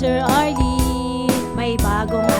Teacher Arlene, may bagong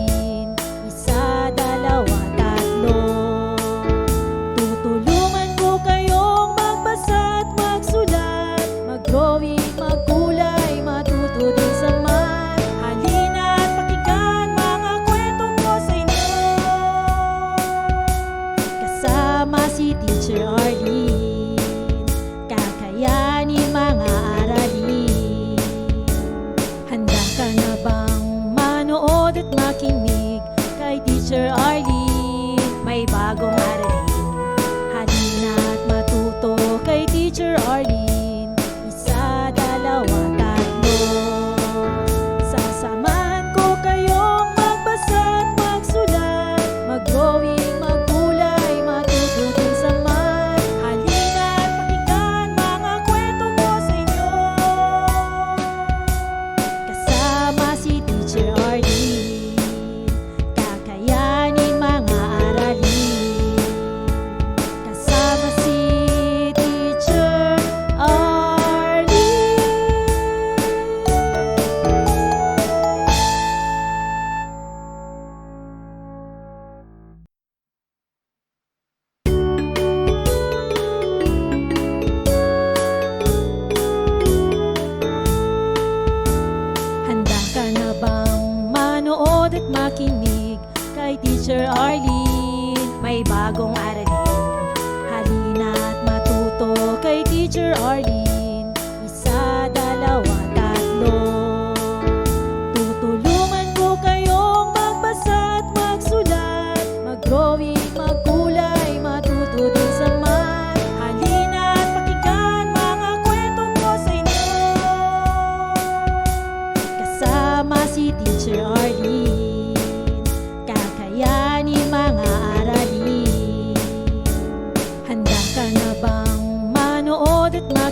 winter teacher or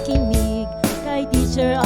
makinig. Kay Teacher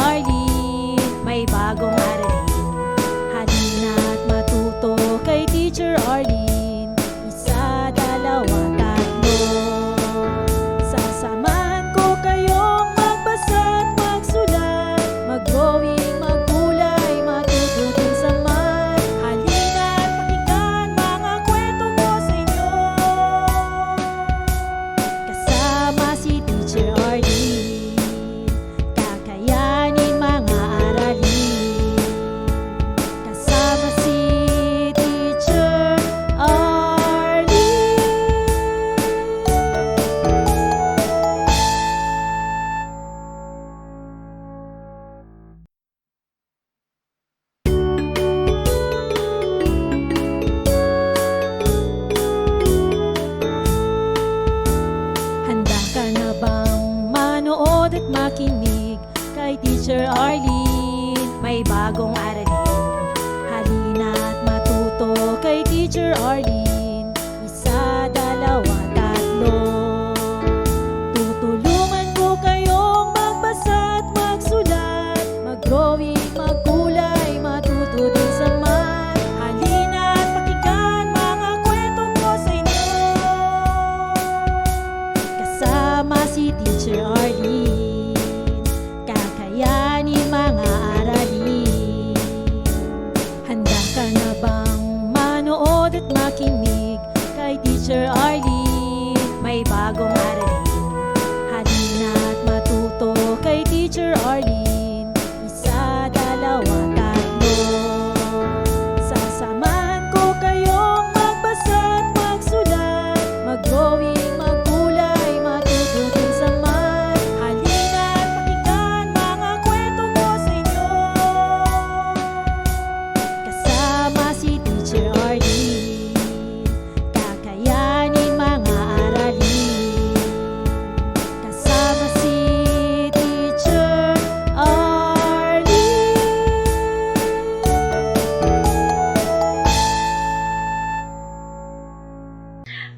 bagong araw.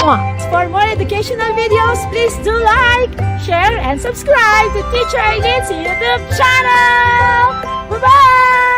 For more educational videos, please do like, share, and subscribe to Teacher Eileen's YouTube channel. Bye-bye!